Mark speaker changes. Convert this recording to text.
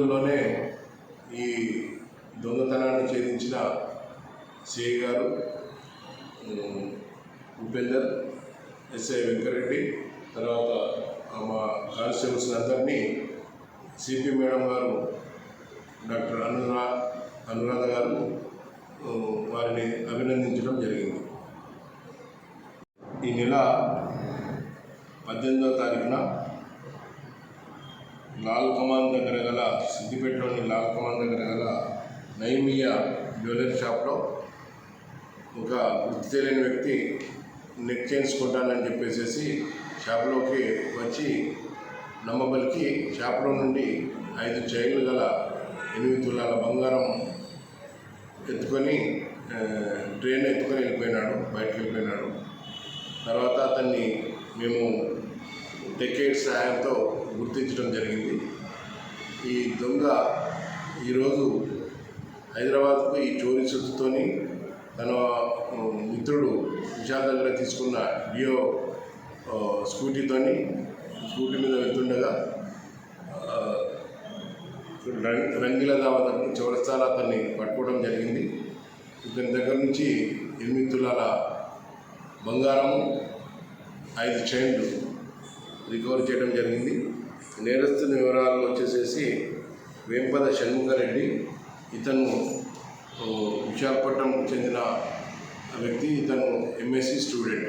Speaker 1: ఈ రోజుల్లోనే ఈ దొంగతనాన్ని ఛేదించిన సిఐ గారు ఉపేందర్ ఎస్ఐ వెంకరెడ్డి తర్వాత మా కానిస్టేబుల్స్ అందరినీ సిపి మేడం గారు డాక్టర్ అనురా అనురాధ గారు వారిని అభినందించడం జరిగింది. ఈ నెల పద్దెనిమిదవ తారీఖున లాల్ కమాన్ దగ్గర గల సిద్దిపేటలోని లాల్ కమాన్ దగ్గర గల నైమియా జ్యువెలరీ షాప్లో ఒక గుర్తు తెలియని వ్యక్తి నెక్ చైన్స్ కొంటానని చెప్పేసి షాప్లోకి వచ్చి నమ్మబలికి షాప్లో నుండి ఐదు చైన్లు గల ఎనిమిది తులాల బంగారం ఎత్తుకొని ట్రైన్ ఎత్తుకొని వెళ్ళిపోయినాడు బయటకు వెళ్ళిపోయినాడు. తర్వాత అతన్ని మేము టెకేట్ సహాయంతో గుర్తించడం జరిగింది. ఈ దొంగ ఈరోజు హైదరాబాద్కు ఈ చోరీ సుత్తుతోని తన మిత్రుడు విశాల్ దగ్గర తీసుకున్న డియో స్కూటీతోని స్కూటీ మీద వెళ్తుండగా రం- రంగిల దావత చివరిస్తాల అతన్ని పట్టుకోవడం జరిగింది. ఇతని దగ్గర నుంచి ఎనిమిది తులాల బంగారము ఐదు చైన్లు రికవర్ చేయడం జరిగింది. నేరస్తుని వివరాలు వచ్చేసేసి వేంపద షణ్ముఖరెడ్డి. ఇతను విశాఖపట్నంకు చెందిన వ్యక్తి ఇతను ఎంఎస్సి స్టూడెంట్